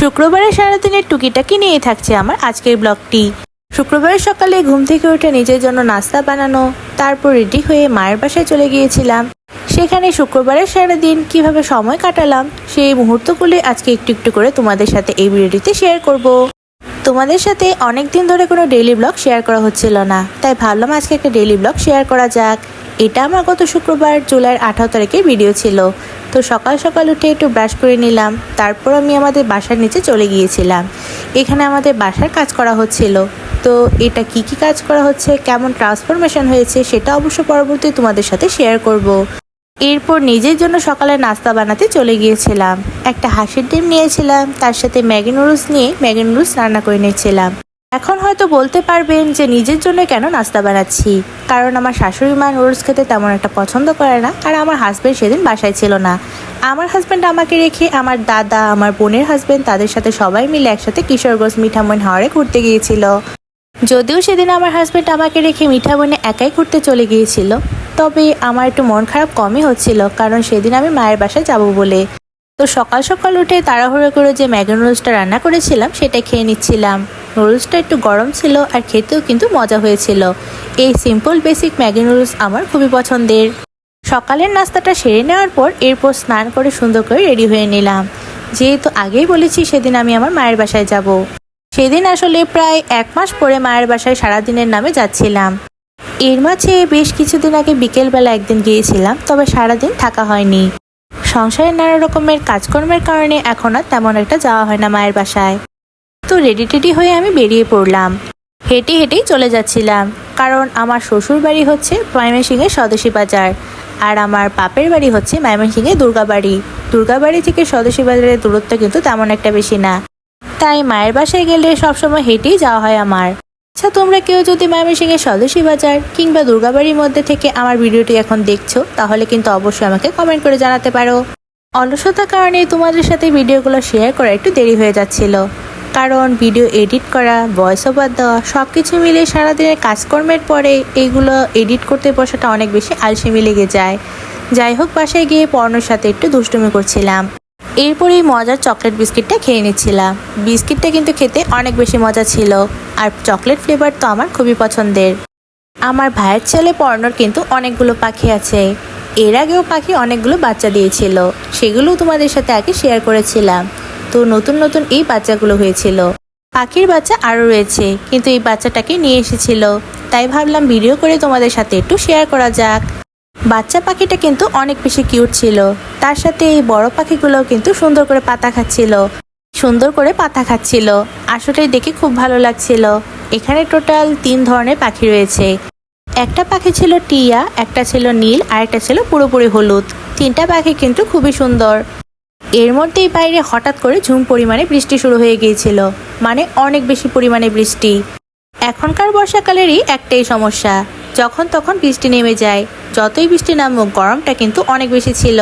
শুক্রবারের সারাদিনের টুকিটাকি নিয়ে থাকছে আমার আজকের ব্লগটি। শুক্রবারের সকালে ঘুম থেকে উঠে নিজের জন্য নাস্তা বানানো, তারপর রেডি হয়ে মায়ের বাসায় চলে গিয়েছিলাম। সেখানে শুক্রবারের সারাদিন কীভাবে সময় কাটালাম, সেই মুহূর্তগুলি আজকে একটু একটু করে তোমাদের সাথে এই ভিডিওটিতে শেয়ার করব। তোমাদের সাথে অনেক দিন ধরে কোনো ডেইলি ব্লগ শেয়ার করা হচ্ছিল না, তাই ভাবলাম আজকে একটা ডেইলি ব্লগ শেয়ার করা যাক। এটা আমার গত শুক্রবার জুলাইয়ের আঠারো তারিখের ভিডিও ছিল। তো সকাল সকাল উঠে একটু ব্রাশ করে নিলাম, তারপর আমি আমাদের বাসার নিচে চলে গিয়েছিলাম। এখানে আমাদের বাসার কাজ করা হচ্ছিল। তো এটা কি কি কাজ করা হচ্ছে, কেমন ট্রান্সফরমেশন হয়েছে, সেটা অবশ্য পরবর্তী তোমাদের সাথে শেয়ার করব। এরপর নিজের জন্য সকালে নাস্তা বানাতে চলে গিয়েছিলাম। একটা হাঁসের ডিম নিয়েছিলাম, তার সাথে ম্যাগি নুডলস নিয়ে ম্যাগি নুডলস রান্না করে নিয়েছিলাম। এখন হয়তো বলতে পারবেন যে নিজের জন্য কেন নাস্তা বানাচ্ছি। কারণ আমার শাশুড়ি মা নুডলস খেতে তেমন একটা পছন্দ করে না আর আমার হাজব্যান্ড সেদিন বাসায় ছিল না। আমার হাজব্যান্ড আমাকে রেখে আমার দাদা, আমার বোনের হাজব্যান্ড তাদের সাথে সবাই মিলে একসাথে কিশোরগঞ্জ মিঠামন হাওড়ে ঘুরতে গিয়েছিল। যদিও সেদিন আমার হাজব্যান্ড আমাকে রেখে মিঠা বনে একাই ঘুরতে চলে গিয়েছিল, তবে আমার একটু মন খারাপ কমই হচ্ছিল কারণ সেদিন আমি মায়ের বাসায় যাব বলে। তো সকাল সকাল উঠে তাড়াহুড়ো করে যে ম্যাগি নুডলসটা রান্না করেছিলাম সেটা খেয়ে নিচ্ছিলাম। নুডলসটা একটু গরম ছিল আর খেতেও কিন্তু মজা হয়েছিল। এই সিম্পল বেসিক ম্যাগি নুডলস আমার খুবই পছন্দের। সকালের নাস্তাটা সেরে নেওয়ার পর এরপর স্নান করে সুন্দর করে রেডি হয়ে নিলাম। যেহেতু আগেই বলেছি সেদিন আমি আমার মায়ের বাসায় যাব। সেদিন আসলে প্রায় এক মাস পরে মায়ের বাসায় সারাদিনের নামে যাচ্ছিলাম। এর মাঝে বেশ কিছুদিন আগে বিকেলবেলা একদিন গিয়েছিলাম, তবে সারাদিন থাকা হয়নি। সংসারের নানা রকমের কাজকর্মের কারণে এখন আর তেমন একটা যাওয়া হয় না মায়ের বাসায়। তো রেডি টেডি হয়ে আমি বেরিয়ে পড়লাম। হেঁটে হেঁটেই চলে যাচ্ছিলাম, কারণ আমার শ্বশুর বাড়ি হচ্ছে ময়মনসিংহের স্বদেশী বাজার, আর আমার বাপের বাড়ি হচ্ছে ময়মনসিংহের দুর্গাবাড়ি দুর্গাবাড়ি থেকে স্বদেশী বাজারের দূরত্ব কিন্তু তেমন একটা বেশি না। তাই মায়ের বাসায় গেলে সবসময় হেঁটেই যাওয়া হয় আমার। আচ্ছা তোমরা কেউ যদি ময়মনসিংহের স্বদেশী বাজার কিংবা দুর্গাবাড়ির মধ্যে থেকে আমার ভিডিওটি এখন দেখছ, তাহলে কিন্তু অবশ্যই আমাকে কমেন্ট করে জানাতে পারো। অলসতার কারণে তোমাদের সাথে ভিডিওগুলো শেয়ার করা একটু দেরি হয়ে যাচ্ছিল। কারণ ভিডিও এডিট করা ভয়েস ওভার দেওয়া সব কিছু মিলে সারাদিনের কাজকর্মের পরে এইগুলো এডিট করতে বসাটা অনেক বেশি আলসেমি লেগে যায়। যাই হোক, বাসায় গিয়ে পর্ণর সাথে একটু দুষ্টুমি করছিলাম। এরপর মজার চকলেট বিস্কিটটা খেয়ে নিচ্ছিলাম। বিস্কিটটা কিন্তু খেতে অনেক বেশি মজা ছিল, আর চকলেট ফ্লেভার তো আমার খুবই পছন্দের। আমার ভাইয়ের ছেলে পর্ণর কিন্তু অনেকগুলো পাখি আছে। এর আগেও পাখি অনেকগুলো বাচ্চা দিয়েছিল। সেগুলোও তোমাদের সাথে আগে শেয়ার করেছিলাম। তো নতুন নতুন এই বাচ্চাগুলো হয়েছিল। পাখির বাচ্চা আরও রয়েছে, কিন্তু এই বাচ্চাটাকে নিয়ে এসেছিল। তাই ভাবলাম ভিডিও করে তোমাদের সাথে একটু শেয়ার করা যাক। বাচ্চা পাখিটা কিন্তু অনেক বেশি কিউট ছিল। তার সাথে এই বড় পাখিগুলোও কিন্তু সুন্দর করে পাতা খাচ্ছিল। সুন্দর করে পাতা খাচ্ছিল। আসলে দেখে খুব ভালো লাগছিল। এখানে টোটাল তিন ধরনের পাখি রয়েছে। একটা পাখি ছিল টিয়া, একটা ছিল নীল, আর একটা ছিল পুরোপুরি হলুদ। তিনটা পাখি কিন্তু খুবই সুন্দর। এর মধ্যেই বাইরে হঠাৎ করে ঝুম পরিমাণে বৃষ্টি শুরু হয়ে গিয়েছিল মানে অনেক বেশি পরিমাণে বৃষ্টি। এখনকার বর্ষাকালেরই একটাই সমস্যা, যখন তখন বৃষ্টি নেমে যায়, যতই বৃষ্টি নামুক, গরমটা কিন্তু অনেক বেশি ছিল।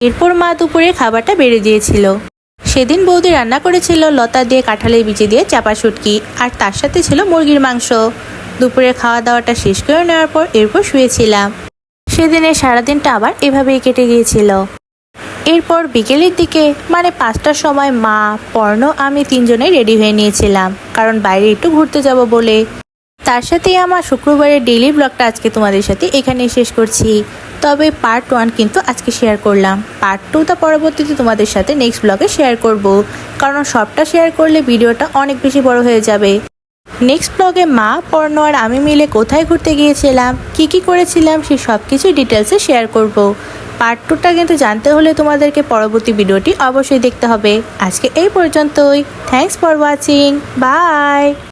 এরপর মা দুপুরে খাবারটা বেড়ে দিয়েছিল। সেদিন বৌদি রান্না করেছিল লতা দিয়ে কাঁঠালের বিচি দিয়ে চাপা শুটকি, আর তার সাথে ছিল মুরগির মাংস। দুপুরের খাওয়া দাওয়াটা শেষ করে নেওয়ার পর এরপর শুয়েছিলাম। সেদিনের সারাদিনটা আবার এভাবেই কেটে গিয়েছিল। এরপর বিকেলের দিকে মানে পাঁচটার সময় মা, পর্ণ, আমি তিনজনেই রেডি হয়ে নিয়েছিলাম, কারণ বাইরে একটু ঘুরতে যাব বলে। তার সাথেই আমার শুক্রবারের ডেইলি ব্লগটা আজকে তোমাদের সাথে এখানেই শেষ করছি। তবে পার্ট ওয়ান কিন্তু আজকে শেয়ার করলাম। পার্ট টুটা পরবর্তীতে তোমাদের সাথে নেক্সট ব্লগে শেয়ার করব, কারণ সবটা শেয়ার করলে ভিডিওটা অনেক বেশি বড় হয়ে যাবে। নেক্সট ব্লগে মা, পর্ণ আর আমি মিলে কোথায় ঘুরতে গিয়েছিলাম, কি কি করেছিলাম সে সব কিছু ডিটেলসে শেয়ার করব। পার্ট টুটা কিন্তু জানতে হলে তোমাদেরকে পরবর্তী ভিডিওটি অবশ্যই দেখতে হবে। আজকে এই পর্যন্তই। Thanks for watching by